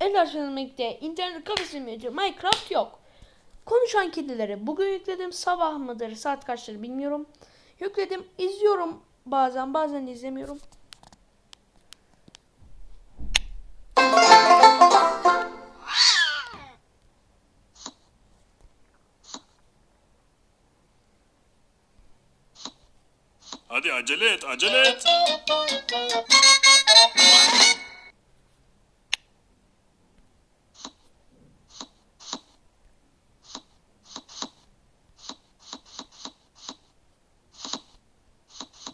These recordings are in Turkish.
Ender Söylemek'te internet kafesi mevcut. Minecraft yok. Konuşan kedileri bugün yükledim. Sabah mıdır saat kaçtır bilmiyorum. Yükledim izliyorum bazen bazen izlemiyorum. Hadi acele et, acele et.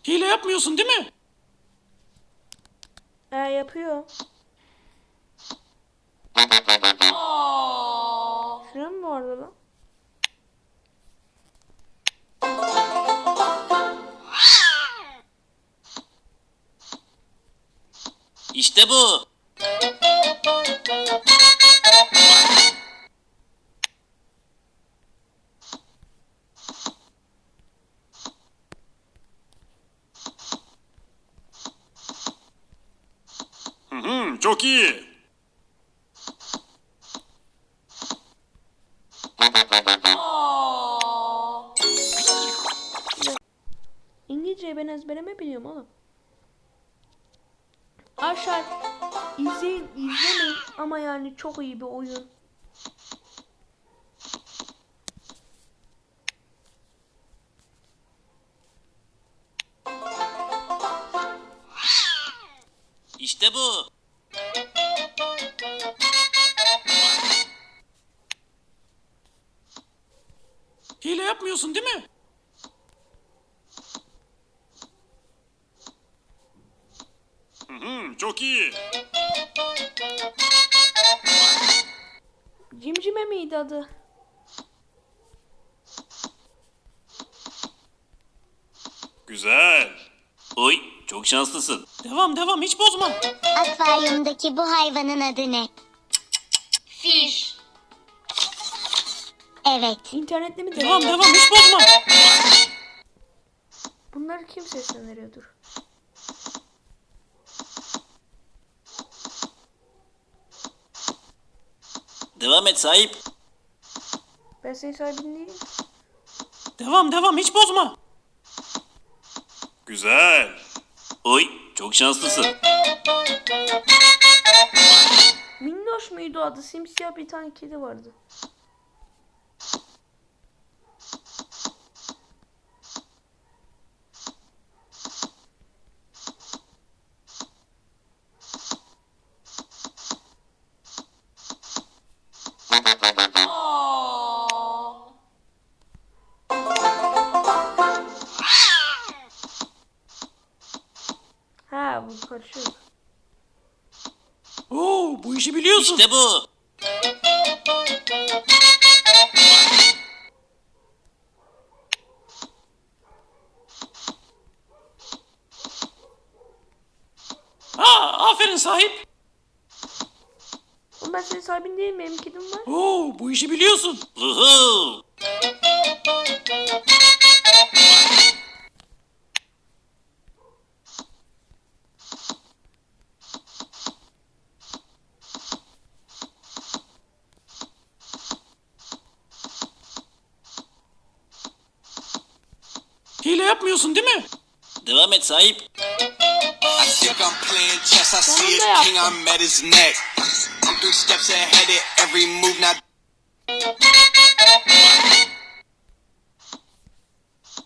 Hile yapmıyorsun değil mi? E yapıyor. Şuraya mı vardı lan? İşte bu. Hı, çok iyi. İngilizceyi ben ezbereme biliyorum oğlum. Aşağı izleyin izlemeyin ama yani çok iyi bir oyun. İşte bu. Hile yapmıyorsun değil mi? Hı hı, çok iyi. Cimcime miydi adı? Güzel. Oy çok şanslısın. Devam devam hiç bozma. Akvaryumdaki bu hayvanın adı ne? Fish. Evet. İnternette mi? Devam devam hiç bozma. Bunları kim seslendiriyordur? Devam et sahip. Ben senin sahibin değilim. Devam devam hiç bozma. Güzel. Oy çok şanslısın. Minnoş muydu adı? Simsiyah bir tane kedi vardı. Ha bu karışıyor. Oo bu işi biliyorsun. İşte bu. Aa, aferin sahip. Ben senin sahibin değilim. Benim kedim var. Oo, bu işi biliyorsun. Hile yapmıyorsun değil mi? Devam et sahip. I think I'm playing chess. I see a king. I'm at his neck. I'm three steps ahead at every move. Now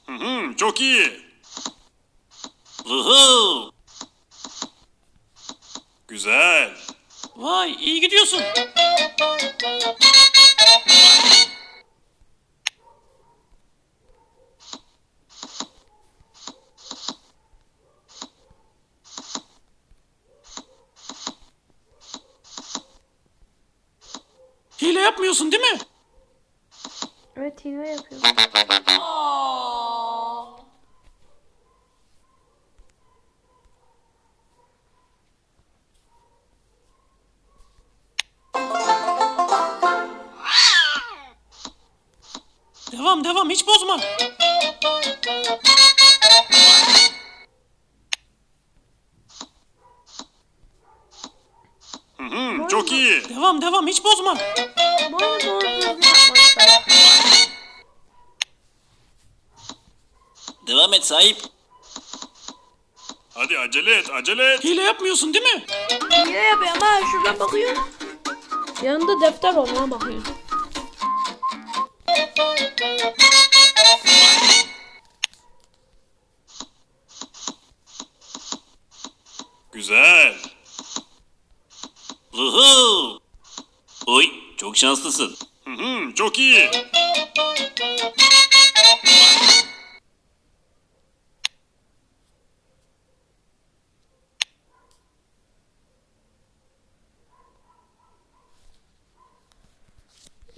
Hı hı, çok iyi. Vuhu. Güzel. Vay iyi gidiyorsun. Hile yapmıyorsun değil mi? Evet hile yapıyor. Devam devam hiç bozma. Çok iyi. Devam devam hiç bozma. Oyunu doğru düzgün yapmışlar. Devam et sahip. Hadi acele et, acele et. Hile yapmıyorsun değil mi? Hile yapıyor ama şuradan bakıyor. Yanında defter ona bakıyor. Güzel. Vuhu. Oy çok şanslısın. Hı hı, çok iyi.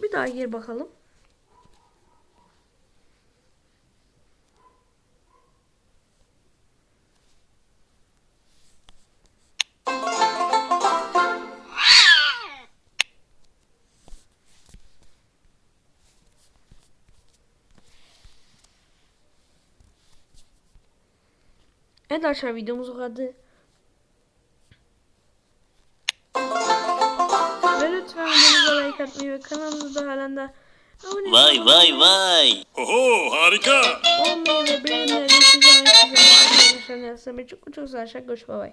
Bir daha gir bakalım. Evet arkadaşlar videomuz bu kadar. Ve lütfen videomuza like atmayı ve kanalımıza halen de abone Vay vay vay. Oho, harika. olmayı ve beğenileri size arkadaşlar. Çok çok olun. Görüşürüz. Bay bay.